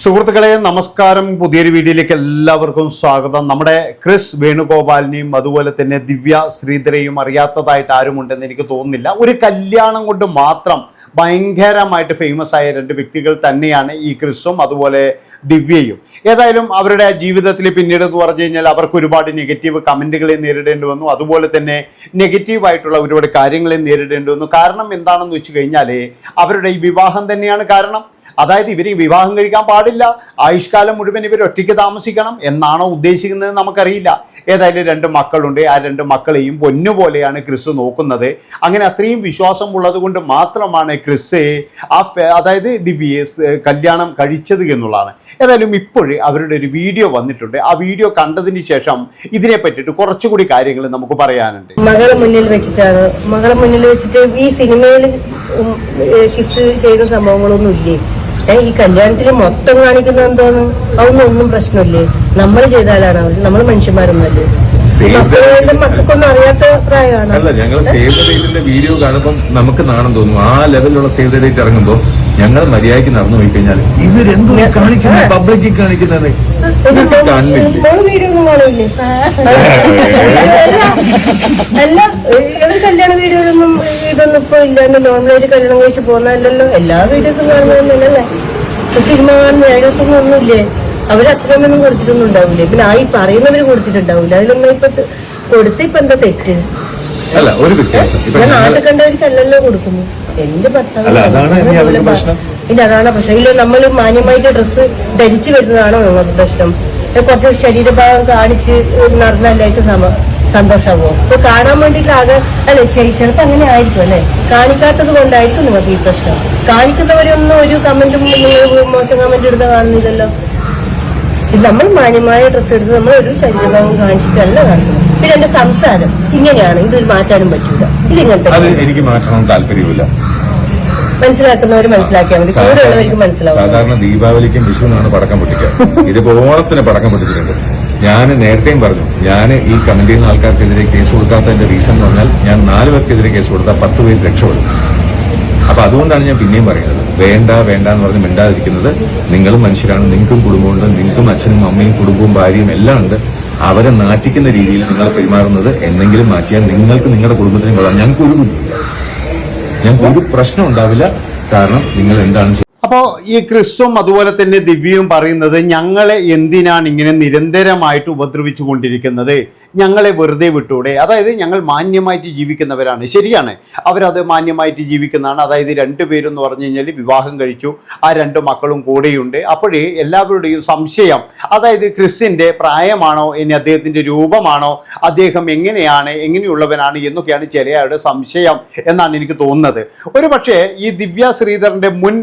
സുഹൃത്തുക്കളെ നമസ്കാരം. പുതിയൊരു വീഡിയോയിലേക്ക് എല്ലാവർക്കും സ്വാഗതം. നമ്മുടെ ക്രിസ് വേണുഗോപാലിനെയും അതുപോലെ തന്നെ ദിവ്യ ശ്രീധരയും അറിയാത്തതായിട്ട് ആരുമുണ്ടെന്ന് എനിക്ക് തോന്നുന്നില്ല. ഒരു കല്യാണം കൊണ്ട് മാത്രം ഭയങ്കരമായിട്ട് ഫേമസ് ആയ രണ്ട് വ്യക്തികൾ തന്നെയാണ് ഈ ക്രിസും അതുപോലെ ദിവ്യയും. ഏതായാലും അവരുടെ ജീവിതത്തിൽ പിന്നീട് എന്ന് പറഞ്ഞു കഴിഞ്ഞാൽ അവർക്ക് ഒരുപാട് നെഗറ്റീവ് കമന്റുകളെ നേരിടേണ്ടി വന്നു. അതുപോലെ തന്നെ നെഗറ്റീവായിട്ടുള്ള ഒരുപാട് കാര്യങ്ങളെ നേരിടേണ്ടി വന്നു. കാരണം എന്താണെന്ന് വെച്ച് കഴിഞ്ഞാൽ അവരുടെ ഈ വിവാഹം തന്നെയാണ് കാരണം. അതായത് ഇവർ വിവാഹം കഴിക്കാൻ പാടില്ല. ആയുഷ്കാലം മുഴുവൻ ഇവർ ഒറ്റയ്ക്ക് താമസിക്കണം എന്നാണോ ഉദ്ദേശിക്കുന്നത് നമുക്കറിയില്ല. ഏതായാലും രണ്ട് മക്കളുണ്ട്. ആ രണ്ട് മക്കളെയും പൊന്നുപോലെയാണ് ക്രിസ് നോക്കുന്നത്. അങ്ങനെ അത്രയും വിശ്വാസം ഉള്ളത് കൊണ്ട് മാത്രമാണ് ക്രിസ് ആ അതായത് ദിവ്യയെ കല്യാണം കഴിച്ചത് എന്നുള്ളതാണ്. ഏതായാലും ഇപ്പോഴേ അവരുടെ ഒരു വീഡിയോ വന്നിട്ടുണ്ട്. ആ വീഡിയോ കണ്ടതിന് ശേഷം ഇതിനെ പറ്റിയിട്ട് കുറച്ചുകൂടി കാര്യങ്ങൾ നമുക്ക് പറയാനുണ്ട്. മകളെ മുന്നിൽ വെച്ചിട്ടാണ്. മകളെ മുന്നിൽ വെച്ചിട്ട് ഈ സിനിമയിൽ കിസ് ചെയ്ത സംഭവങ്ങളൊന്നും ഇല്ലേ ഏഹ് ഈ കല്യാണത്തിൽ മൊത്തം കാണിക്കുന്നത് എന്തോന്ന് അതൊന്നും ഒന്നും പ്രശ്നമില്ലേ? നമ്മൾ ചെയ്താലാണ് അവർ നമ്മൾ മനുഷ്യന്മാരൊന്നല്ലേ മക്കൾക്കൊന്നും അറിയാത്ത പ്രായമാണ്? അല്ല ഞങ്ങൾ സേവ് ദ ഡേറ്റിന്റെ വീഡിയോ കാണുമ്പോൾ നമുക്ക് നാണം തോന്നും. ആ ലെവലിലുള്ള സേവ് ദ ഡേറ്റ് ഇറങ്ങുമ്പോൾ ഞങ്ങൾ മര്യാദയ്ക്ക് നടന്നു പോയി കഴിഞ്ഞാൽ ഇവരെന്തോ കാണിക്കുന്നത് പബ്ലിക്കിൽ കാണിക്കുന്നത് ഇതൊക്കെ കാണുന്നില്ലേ വീഡിയോ ഒന്നും കാണില്ലേ അല്ല ഒരു കല്യാണ വീഡിയോയിലൊന്നും ഇതൊന്നും ഇപ്പൊ ഇല്ലാണ്ട് നോർമലായിട്ട് കല്യാണം കഴിച്ച് പോകുന്നതല്ലല്ലോ. എല്ലാ വീഡിയോസും കാണുന്നതല്ലേ സിനിമ കാണുന്ന അതിനകത്തൊന്നും ഒന്നുമില്ലേ? അവർ അച്ഛനമ്മൊന്നും കൊടുത്തിട്ടൊന്നും ഉണ്ടാവില്ലേ? പിന്നെ ആ ഈ പറയുന്നവര് കൊടുത്തിട്ടുണ്ടാവില്ല. അതിലൊന്നും ഇപ്പൊ കൊടുത്ത് ഇപ്പൊ എന്താ തെറ്റ്? അല്ല ഒരു വ്യത്യാസം. ഇപ്പൊ ഞാൻ നാട്ടിൽ കണ്ടവർക്കല്ലല്ലോ കൊടുക്കുന്നു. എന്റെ ഭർത്താവ്. ഇല്ല അതാണ് പ്രശ്നം. ഇല്ല നമ്മൾ മാന്യമായിട്ട് ഡ്രസ്സ് ധരിച്ചു വരുന്നതാണോ നമുക്ക് പ്രശ്നം. കുറച്ച് ശരീരഭാഗം കാണിച്ച് നടന്നല്ലായിട്ട് സമ സന്തോഷമാകുമോ ഇപ്പൊ കാണാൻ വേണ്ടിയിട്ട് ആകെ അല്ലെ ചിലപ്പോ അങ്ങനെ ആയിരിക്കും അല്ലെ? കാണിക്കാത്തത് കൊണ്ടായിരിക്കും നിങ്ങൾക്ക് ഈ പ്രശ്നം. കാണിക്കുന്നവരൊന്നും ഒരു കമന്റും മോശം കമന്റ് ഇടുന്ന കാണുന്നില്ലല്ലോ. ഇത് നമ്മൾ മാന്യമായ ഡ്രസ്സ് എടുത്ത് നമ്മൾ ഒരു ശരീരഭാഗം കാണിച്ചിട്ടല്ല കാണുന്നത്. പിന്നെ എന്റെ സംസാരം ഇങ്ങനെയാണ് ഇതൊരു മാറ്റാനും പറ്റൂല. ഇതിങ്ങനത്തെ എനിക്ക് മാറ്റണം താല്പര്യമില്ല മനസ്സിലാക്കുന്നവർ മനസ്സിലാക്കിയാൽ മതി. കൂടെയുള്ളവർക്ക് മനസ്സിലാവും. സാധാരണ ദീപാവലിക്കും വിഷുവിനാണ് പടക്കം പൊട്ടിക്കുക. ഇതിപ്പോ ഓണത്തിന് പടക്കം പൊട്ടിച്ചിട്ടുണ്ട്. ഞാൻ നേരത്തെയും പറഞ്ഞു ഞാൻ ഈ കമന്റ് ചെയ്യുന്ന ആൾക്കാർക്കെതിരെ കേസ് കൊടുക്കാത്തതിന്റെ റീസൺ എന്ന് പറഞ്ഞാൽ ഞാൻ നാല് പേർക്കെതിരെ കേസ് കൊടുത്താൽ പത്ത് പേര് രക്ഷപ്പെടും. അപ്പൊ അതുകൊണ്ടാണ് ഞാൻ പിന്നെയും പറയുന്നത്. വേണ്ട വേണ്ട എന്ന് പറഞ്ഞ് മിണ്ടാതിരിക്കുന്നത് നിങ്ങളും മനുഷ്യരാണ് നിങ്ങൾക്കും കുടുംബമുണ്ട് നിങ്ങൾക്കും അച്ഛനും അമ്മയും കുടുംബവും ഭാര്യയും എല്ലാം ഉണ്ട്. അവരെ നാറ്റിക്കുന്ന രീതിയിൽ നിങ്ങൾ പെരുമാറുന്നത് എന്തെങ്കിലും മാറ്റിയാൽ നിങ്ങൾക്ക് നിങ്ങളുടെ കുടുംബത്തിനും കൊള്ളാം ഞങ്ങൾക്ക് ഒരു ഞങ്ങൾക്ക് ഒരു പ്രശ്നം ഉണ്ടാവില്ല. കാരണം നിങ്ങൾ എന്താണ് അപ്പോ അപ്പോൾ ഈ ക്രിസ്തും അതുപോലെ തന്നെ ദിവ്യയും പറയുന്നത് ഞങ്ങളെ എന്തിനാണ് ഇങ്ങനെ നിരന്തരമായിട്ട് ഉപദ്രവിച്ചു കൊണ്ടിരിക്കുന്നത് ഞങ്ങളെ വെറുതെ വിട്ടൂടെ? അതായത് ഞങ്ങൾ മാന്യമായിട്ട് ജീവിക്കുന്നവരാണ്. ശരിയാണ്. അവരത് മാന്യമായിട്ട് ജീവിക്കുന്നതാണ്. അതായത് രണ്ട് പേരും എന്ന് പറഞ്ഞു കഴിഞ്ഞാൽ വിവാഹം കഴിച്ചു. ആ രണ്ട് മക്കളും കൂടെയുണ്ട്. അപ്പോഴേ എല്ലാവരുടെയും സംശയം അതായത് ക്രിസ്തിന്റെ പ്രായമാണോ? ഇനി അദ്ദേഹത്തിന്റെ രൂപമാണോ? അദ്ദേഹം എങ്ങനെയാണ്? എങ്ങനെയുള്ളവനാണ്? എന്നൊക്കെയാണ് ചിലയാളുടെ സംശയം എന്നാണ് എനിക്ക് തോന്നുന്നത്. ഒരു പക്ഷേ ഈ ദിവ്യ ശ്രീധരന്റെ മുൻ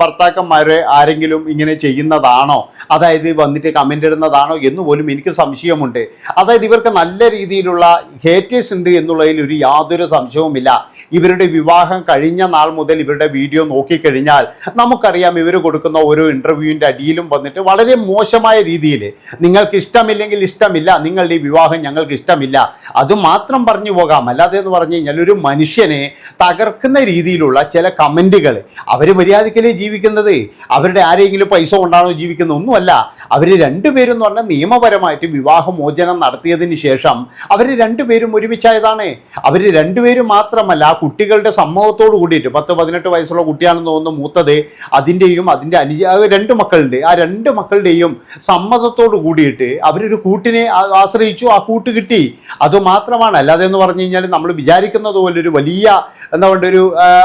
ഭർത്താക്കന്മാരെ ആരെങ്കിലും ഇങ്ങനെ ചെയ്യുന്നതാണോ? അതായത് വന്നിട്ട് കമന്റ് ഇടുന്നതാണോ എന്ന് പോലും എനിക്ക് സംശയമുണ്ട്. അതായത് ഇവർക്ക് നല്ല രീതിയിലുള്ള ഹേറ്റേഴ്സ് ഉണ്ട് എന്നുള്ളതിൽ ഒരു യാതൊരു സംശയവുമില്ല. ഇവരുടെ വിവാഹം കഴിഞ്ഞ നാൾ മുതൽ ഇവരുടെ വീഡിയോ നോക്കിക്കഴിഞ്ഞാൽ നമുക്കറിയാം ഇവർ കൊടുക്കുന്ന ഓരോ ഇന്റർവ്യൂവിന്റെ അടിയിലും വന്നിട്ട് വളരെ മോശമായ രീതിയിൽ. നിങ്ങൾക്ക് ഇഷ്ടമില്ലെങ്കിൽ ഇഷ്ടമില്ല നിങ്ങളുടെ ഈ വിവാഹം ഞങ്ങൾക്ക് ഇഷ്ടമില്ല. അത് മാത്രം പറഞ്ഞു പോകാം. അല്ലാതെ എന്ന് പറഞ്ഞു കഴിഞ്ഞാൽ ഒരു മനുഷ്യനെ തകർക്കുന്ന രീതിയിലുള്ള ചില കമന്റുകൾ അവർ മര്യാദക്കല്ലേ ജീവിക്കുന്നത്? അവരുടെ ആരെങ്കിലും പൈസ കൊണ്ടാണോ ജീവിക്കുന്നത്? ഒന്നുമല്ല. അവർ രണ്ടുപേരും എന്ന് പറഞ്ഞാൽ നിയമപരമായിട്ട് വിവാഹമോചനം നടത്തിയതിന് ശേഷം അവർ രണ്ടുപേരും ഒരുമിച്ചായതാണ്. അവർ രണ്ടുപേരും മാത്രമല്ല ആ കുട്ടികളുടെ സമ്മതത്തോട് കൂടിയിട്ട് പത്ത് പതിനെട്ട് വയസ്സുള്ള കുട്ടിയാണെന്ന് തോന്നുന്നു മൂത്തത് അതിന്റെയും അതിന്റെ അനുജ രണ്ട് മക്കളുണ്ട്. ആ രണ്ട് മക്കളുടെയും സമ്മതത്തോട് കൂടിയിട്ട് അവരൊരു കൂട്ടിനെ ആശ്രയിച്ചു ആ കൂട്ട് കിട്ടി. അതുമാത്രമാണ് അല്ലാതെ എന്ന് പറഞ്ഞു കഴിഞ്ഞാൽ നമ്മൾ വിചാരിക്കുന്നത് പോലെ ഒരു വലിയ എന്താ പറയുക ഒരു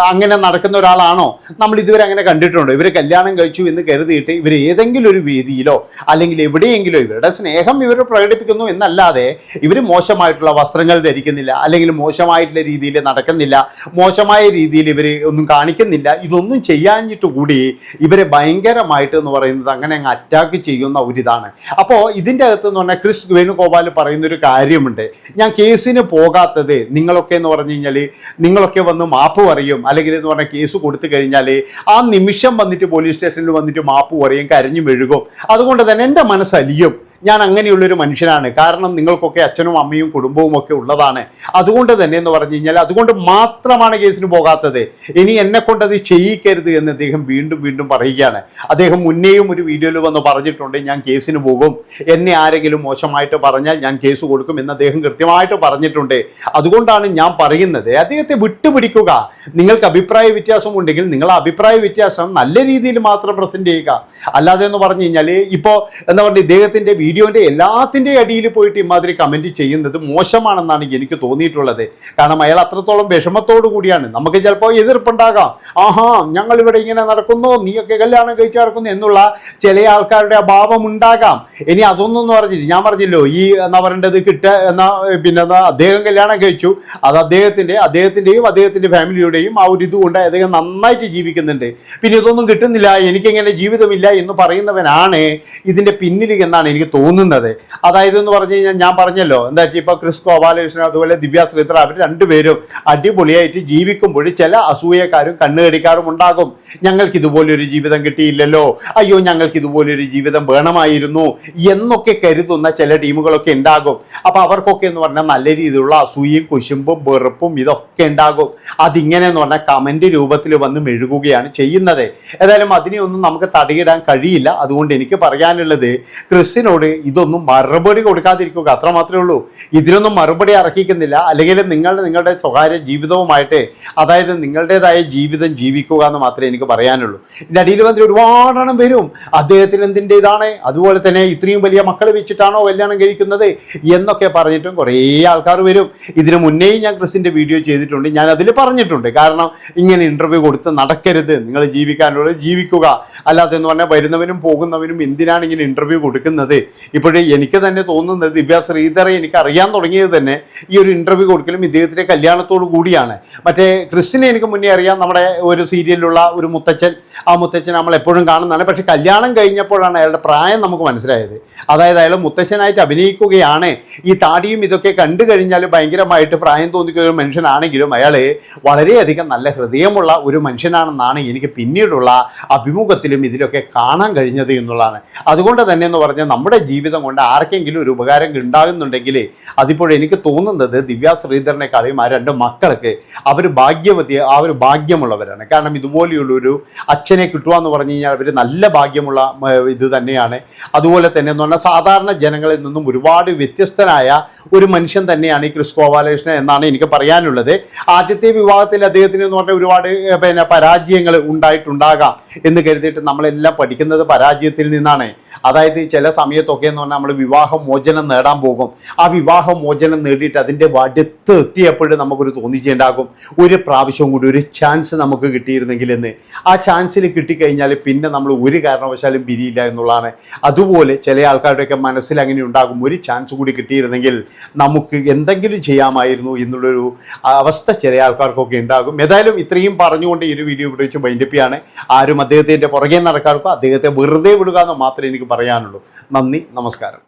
അങ്ങനെ നടക്കുന്ന ഒരാളാണോ? നമ്മൾ ഇതുവരെ അങ്ങനെ കണ്ടിട്ടുണ്ടോ. ഇവർ കല്യാണം കഴിച്ചു എന്ന് കരുതിയിട്ട് ഇവർ ഏതെങ്കിലും ഒരു വേദിയിലോ അല്ലെങ്കിൽ എവിടെയെങ്കിലോ ഇവരുടെ സ്നേഹം ഇവർ പ്രകടിപ്പിക്കുന്നു എന്നല്ലാതെ ഇവർ മോശമായിട്ടുള്ള വസ്ത്രങ്ങൾ ധരിക്കുന്നില്ല അല്ലെങ്കിൽ മോശമായിട്ടുള്ള രീതിയിൽ നടക്കുന്നില്ല മോശമായ രീതിയിൽ ഇവർ ഒന്നും കാണിക്കുന്നില്ല ഇതൊന്നും ചെയ്യാഞ്ഞിട്ട് കൂടി ഇവരെ ഭയങ്കരമായിട്ട് എന്ന് പറയുന്നത് അങ്ങനെ അങ്ങ് അറ്റാക്ക് ചെയ്യുന്ന ഒരിതാണ്. അപ്പോൾ ഇതിന്റെ അകത്ത് എന്ന് പറഞ്ഞാൽ ക്രിസ് വേണുഗോപാൽ പറയുന്നൊരു കാര്യമുണ്ട്. ഞാൻ കേസിന് പോകാത്തത് നിങ്ങളൊക്കെ എന്ന് പറഞ്ഞു കഴിഞ്ഞാൽ നിങ്ങളൊക്കെ വന്ന് മാപ്പ് പറയും അല്ലെങ്കിൽ എന്ന് പറഞ്ഞാൽ കേസ് കൊടുത്തു കഴിഞ്ഞാൽ ആ നിമിഷം വന്നിട്ട് പോലീസ് സ്റ്റേഷനിൽ വന്നിട്ട് മാപ്പ് പറയും കരഞ്ഞു മെഴുകും. അതുകൊണ്ട് തന്നെ എന്റെ മനസ്സലിയും. ഞാൻ അങ്ങനെയുള്ളൊരു മനുഷ്യനാണ്. കാരണം നിങ്ങൾക്കൊക്കെ അച്ഛനും അമ്മയും കുടുംബവും ഒക്കെ ഉള്ളതാണ്. അതുകൊണ്ട് തന്നെ എന്ന് പറഞ്ഞു കഴിഞ്ഞാൽ അതുകൊണ്ട് മാത്രമാണ് കേസിന് പോകാത്തത്. ഇനി എന്നെ കൊണ്ടത് ചെയ്യിക്കരുത് എന്ന് അദ്ദേഹം വീണ്ടും വീണ്ടും പറയുകയാണ്. അദ്ദേഹം മുന്നേയും ഒരു വീഡിയോയിൽ വന്ന് പറഞ്ഞിട്ടുണ്ട് ഞാൻ കേസിന് പോകും. എന്നെ ആരെങ്കിലും മോശമായിട്ട് പറഞ്ഞാൽ ഞാൻ കേസ് കൊടുക്കും എന്ന് അദ്ദേഹം കൃത്യമായിട്ട് പറഞ്ഞിട്ടുണ്ട്. അതുകൊണ്ടാണ് ഞാൻ പറയുന്നത്. അദ്ദേഹത്തെ വിട്ടുപിടിക്കുക. നിങ്ങൾക്ക് അഭിപ്രായ വ്യത്യാസം ഉണ്ടെങ്കിൽ നിങ്ങൾ അഭിപ്രായ വ്യത്യാസം നല്ല രീതിയിൽ മാത്രം പ്രസന്റ് ചെയ്യുക. അല്ലാതെ എന്ന് പറഞ്ഞു കഴിഞ്ഞാൽ ഇപ്പോൾ എന്താ പറയുക ഇദ്ദേഹത്തിന്റെ വീഡിയോന്റെ എല്ലാത്തിന്റെ അടിയിൽ പോയിട്ട് ഇമാതിരി കമന്റ് ചെയ്യുന്നത് മോശമാണെന്നാണ് എനിക്ക് തോന്നിയിട്ടുള്ളത്. കാരണം അയാൾ അത്രത്തോളം വിഷമത്തോടു കൂടിയാണ്. നമുക്ക് ചിലപ്പോൾ എതിർപ്പുണ്ടാകാം. ആഹാ ഞങ്ങൾ ഇവിടെ ഇങ്ങനെ നടക്കുന്നു നീയൊക്കെ കല്യാണം കഴിച്ച് നടക്കുന്നു എന്നുള്ള ചില ആൾക്കാരുടെ അഭാവം ഉണ്ടാകാം. ഇനി അതൊന്നും പറഞ്ഞില്ല ഞാൻ പറഞ്ഞല്ലോ ഈ എന്നാ പറയേണ്ടത്? കിട്ട എന്ന പിന്നെ അദ്ദേഹം കല്യാണം കഴിച്ചു. അത് അദ്ദേഹത്തിന്റെ അദ്ദേഹത്തിന്റെയും അദ്ദേഹത്തിന്റെ ഫാമിലിയുടെയും ആ ഒരു ഇതുകൊണ്ട് അദ്ദേഹം നന്നായിട്ട് ജീവിക്കുന്നുണ്ട്. പിന്നെ ഇതൊന്നും കിട്ടുന്നില്ല. എനിക്കിങ്ങനെ ജീവിതമില്ല എന്ന് പറയുന്നവനാണ് ഇതിന്റെ പിന്നിൽ എന്നാണ് എനിക്ക് തോന്നുന്നത്. അതായത് എന്ന് പറഞ്ഞു കഴിഞ്ഞാൽ ഞാൻ പറഞ്ഞല്ലോ എന്താ വെച്ചാൽ ഇപ്പോൾ ക്രിസ് ഗോപാലകൃഷ്ണൻ അതുപോലെ ദിവ്യ ശ്രീധർ അവർ രണ്ടുപേരും അടിപൊളിയായിട്ട് ജീവിക്കുമ്പോൾ ചില അസൂയക്കാരും കണ്ണുകടിക്കാരും ഉണ്ടാകും. ഞങ്ങൾക്ക് ഇതുപോലൊരു ജീവിതം കിട്ടിയില്ലല്ലോ. അയ്യോ ഞങ്ങൾക്ക് ഇതുപോലൊരു ജീവിതം വേണമായിരുന്നു എന്നൊക്കെ കരുതുന്ന ചില ടീമുകളൊക്കെ ഉണ്ടാകും. അപ്പോൾ അവർക്കൊക്കെ എന്ന് പറഞ്ഞാൽ നല്ല രീതിയിലുള്ള അസൂയയും കുശുമ്പും വെറുപ്പും ഇതൊക്കെ ഉണ്ടാകും. അതിങ്ങനെ എന്ന് പറഞ്ഞാൽ കമന്റ് രൂപത്തിൽ വന്ന് മെഴുകുകയാണ് ചെയ്യുന്നത്. ഏതായാലും അതിനെയൊന്നും നമുക്ക് തടയിടാൻ കഴിയില്ല. അതുകൊണ്ട് എനിക്ക് പറയാനുള്ളത് ക്രിസ്റ്റിനോട് ഇതൊന്നും മറുപടി കൊടുക്കാതിരിക്കുക അത്ര മാത്രമേ ഉള്ളൂ. ഇതിനൊന്നും മറുപടി അർഹിക്കുന്നില്ല. അല്ലെങ്കിൽ നിങ്ങളുടെ നിങ്ങളുടെ സ്വകാര്യ ജീവിതവുമായിട്ട് അതായത് നിങ്ങളുടേതായ ജീവിതം ജീവിക്കുക എന്ന് മാത്രമേ എനിക്ക് പറയാനുള്ളൂ. ഇതിന്റെ അടിയിൽ വന്നിട്ട് ഒരുപാടെണ്ണം വരും. അദ്ദേഹത്തിന് എന്തിന്റെ ഇതാണ് അതുപോലെ തന്നെ ഇത്രയും വലിയ മക്കളെ വെച്ചിട്ടാണോ കല്യാണം കഴിക്കുന്നത് എന്നൊക്കെ പറഞ്ഞിട്ടും കുറേ ആൾക്കാർ വരും. ഇതിനു മുന്നേയും ഞാൻ ക്രിസിന്റെ വീഡിയോ ചെയ്തിട്ടുണ്ട്. ഞാൻ അതിൽ പറഞ്ഞിട്ടുണ്ട്. കാരണം ഇങ്ങനെ ഇന്റർവ്യൂ കൊടുത്ത് നടക്കരുത്. നിങ്ങൾ ജീവിക്കാനുള്ളത് ജീവിക്കുക. അല്ലാതെ എന്ന് പറഞ്ഞാൽ വരുന്നവനും പോകുന്നവനും എന്തിനാണ് ഇങ്ങനെ ഇന്റർവ്യൂ കൊടുക്കുന്നത്? ഇപ്പോഴേ എനിക്ക് തന്നെ തോന്നുന്നത് ദിവ്യ ശ്രീധറെ എനിക്ക് അറിയാൻ തുടങ്ങിയത് തന്നെ ഈ ഒരു ഇന്റർവ്യൂ കൊടുക്കലും ഇദ്ദേഹത്തിന്റെ കല്യാണത്തോടു കൂടിയാണ്. മറ്റേ ക്രിസ്റ്റിനെ എനിക്ക് മുന്നേ അറിയാം നമ്മുടെ ഒരു സീരിയലിലുള്ള ഒരു മുത്തച്ഛൻ. ആ മുത്തച്ഛൻ നമ്മൾ എപ്പോഴും കാണുന്നതാണ്. പക്ഷേ കല്യാണം കഴിഞ്ഞപ്പോഴാണ് അയാളുടെ പ്രായം നമുക്ക് മനസ്സിലായത്. അതായത് അയാൾ മുത്തച്ഛനായിട്ട് അഭിനയിക്കുകയാണ്. ഈ താടിയും ഇതൊക്കെ കണ്ടു കഴിഞ്ഞാൽ ഭയങ്കരമായിട്ട് പ്രായം തോന്നിക്കുന്ന ഒരു മനുഷ്യനാണെങ്കിലും അയാൾ വളരെയധികം നല്ല ഹൃദയമുള്ള ഒരു മനുഷ്യനാണെന്നാണ് എനിക്ക് പിന്നീടുള്ള അഭിമുഖത്തിലും ഇതിലൊക്കെ കാണാൻ കഴിഞ്ഞത് എന്നുള്ളതാണ്. അതുകൊണ്ട് തന്നെ എന്ന് പറഞ്ഞാൽ നമ്മുടെ ജീവിതം കൊണ്ട് ആർക്കെങ്കിലും ഒരു ഉപകാരം ഉണ്ടാകുന്നുണ്ടെങ്കിൽ അതിപ്പോൾ എനിക്ക് തോന്നുന്നത് ദിവ്യ ശ്രീധരനെക്കാളും ആ രണ്ട് മക്കൾക്ക് അവർ ഭാഗ്യവതി ആ ഒരു ഭാഗ്യമുള്ളവരാണ്. കാരണം ഇതുപോലെയുള്ളൊരു അച്ഛനെ കിട്ടുക എന്ന് പറഞ്ഞു കഴിഞ്ഞാൽ അവർ നല്ല ഭാഗ്യമുള്ള ഇത് തന്നെയാണ്. അതുപോലെ തന്നെ എന്ന് പറഞ്ഞാൽ സാധാരണ ജനങ്ങളിൽ നിന്നും ഒരുപാട് വ്യത്യസ്തനായ ഒരു മനുഷ്യൻ തന്നെയാണ് ഈ ക്രിസ് ഗോപാലകൃഷ്ണൻ എന്നാണ് എനിക്ക് പറയാനുള്ളത്. ആദ്യത്തെ വിവാഹത്തിൽ അദ്ദേഹത്തിന് എന്ന് പറഞ്ഞാൽ ഒരുപാട് പിന്നെ പരാജയങ്ങൾ ഉണ്ടായിട്ടുണ്ടാകാം എന്ന് കരുതിയിട്ട് നമ്മളെല്ലാം പഠിക്കുന്നത് പരാജയത്തിൽ നിന്നാണ്. അതായത് ചില സമയത്തൊക്കെ എന്ന് പറഞ്ഞാൽ നമ്മൾ വിവാഹ മോചനം നേടാൻ പോകും. ആ വിവാഹ മോചനം നേടിയിട്ട് അതിന്റെ അടുത്ത് എത്തിയപ്പോഴും നമുക്കൊരു തോന്നിച്ചുണ്ടാകും. ഒരു പ്രാവശ്യം കൂടി ഒരു ചാൻസ് നമുക്ക് കിട്ടിയിരുന്നെങ്കിൽ എന്ന് ആ ചാൻസിൽ കിട്ടിക്കഴിഞ്ഞാൽ പിന്നെ നമ്മൾ ഒരു കാരണവശാലും പിരിയില്ല എന്നുള്ളതാണ്. അതുപോലെ ചില ആൾക്കാരുടെയൊക്കെ മനസ്സിൽ അങ്ങനെ ഉണ്ടാകും. ഒരു ചാൻസ് കൂടി കിട്ടിയിരുന്നെങ്കിൽ നമുക്ക് എന്തെങ്കിലും ചെയ്യാമായിരുന്നു എന്നുള്ളൊരു അവസ്ഥ ചില ആൾക്കാർക്കൊക്കെ ഉണ്ടാകും. ഏതായാലും ഇത്രയും പറഞ്ഞുകൊണ്ട് ഈ ഒരു വീഡിയോ ഇവിടെ വെച്ച് ബൈൻഡപ്പിയാണ് ആരും അദ്ദേഹത്തിന്റെ പുറകെ നടക്കാർക്കോ അദ്ദേഹത്തെ വെറുതെ വിടുക എന്ന് മാത്രമേ പറയാനുള്ളൂ. നന്ദി നമസ്കാരം.